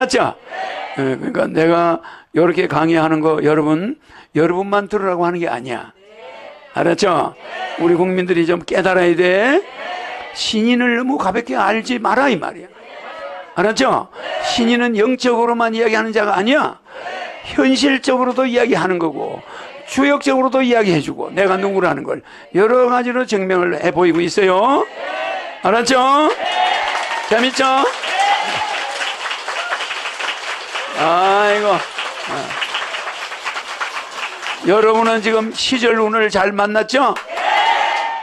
맞죠? 예, 그러니까 내가 이렇게 강의하는 거 여러분, 여러분만 들으라고 하는 게 아니야. 알았죠? 우리 국민들이 좀 깨달아야 돼. 신인을 너무 가볍게 알지 마라, 이 말이야. 알았죠? 신인은 영적으로만 이야기하는 자가 아니야. 현실적으로도 이야기하는 거고, 주역적으로도 이야기해주고, 내가 누구라는 걸 여러 가지로 증명을 해 보이고 있어요. 알았죠? 재밌죠? 아이고. 어. 여러분은 지금 시절 운을 잘 만났죠?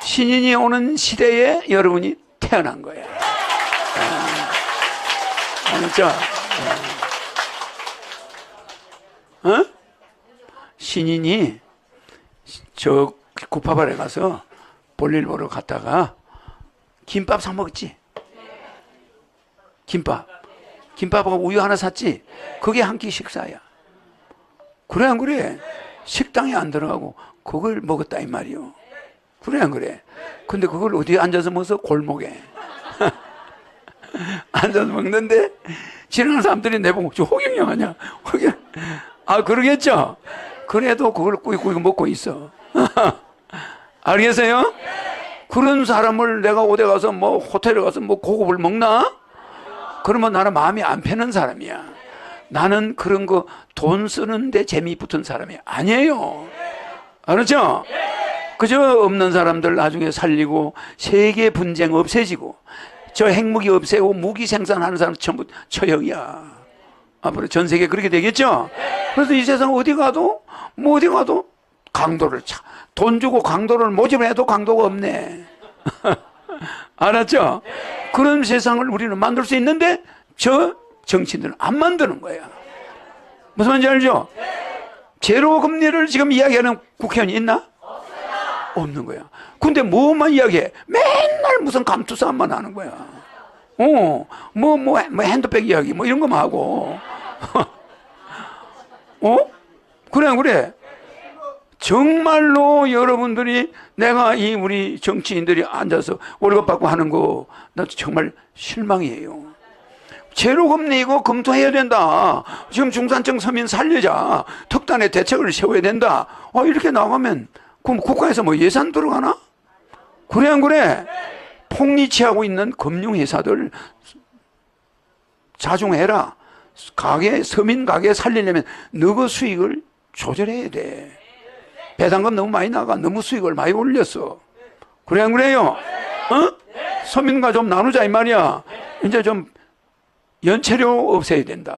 신인이 오는 시대에 여러분이 태어난 거예요. 아, 알았죠? 어? 어? 신인이 저 구파발에 가서 볼일 보러 갔다가 김밥 사 먹었지? 김밥. 김밥하고 우유 하나 샀지? 그게 한 끼 식사야. 그래, 안 그래? 식당에 안 들어가고 그걸 먹었다, 이 말이요. 그래, 안 그래? 근데 그걸 어디에 앉아서 먹어서 골목에. 앉아서 먹는데 지나가는 사람들이 내보고 저 호경영 아니야? 호경. 아, 그러겠죠? 그래도 그걸 꾸이꾸이 먹고 있어. 알겠어요? 그런 사람을 내가 어디 가서 뭐 호텔에 가서 뭐 고급을 먹나? 그러면 나는 마음이 안 편한 사람이야. 나는 그런 거 돈 쓰는데 재미 붙은 사람이 아니에요. 알았죠? 그저 없는 사람들 나중에 살리고 세계 분쟁 없애지고 저 핵무기 없애고 무기 생산하는 사람 전부 처형이야. 앞으로 전 세계 그렇게 되겠죠? 그래서 이 세상 어디 가도 뭐 어디 가도 강도를 차. 돈 주고 강도를 모집해도 강도가 없네. 알았죠? 그런 세상을 우리는 만들 수 있는데 저 정치인들은 안 만드는 거야. 무슨 말인지 알죠? 제로 금리를 지금 이야기하는 국회의원이 있나? 없는 거야. 근데 뭐만 이야기해? 맨날 무슨 감투싸움만 하는 거야. 어, 뭐, 뭐, 뭐 핸드백 이야기, 뭐 이런 거만 하고. 어? 그래, 그래. 정말로 여러분들이 내가 이 우리 정치인들이 앉아서 월급 받고 하는 거, 나 정말 실망이에요. 제로금리 이거 검토해야 된다. 지금 중산층 서민 살리자. 특단의 대책을 세워야 된다. 어, 이렇게 나가면, 그럼 국가에서 뭐 예산 들어가나? 그래, 안 그래? 폭리치하고 있는 금융회사들 자중해라. 가게, 서민 가게 살리려면 너그 수익을 조절해야 돼. 배당금 너무 많이 나가. 너무 수익을 많이 올렸어. 그래, 안 그래요? 어? 서민과 좀 나누자, 이 말이야. 이제 좀 연체료 없애야 된다.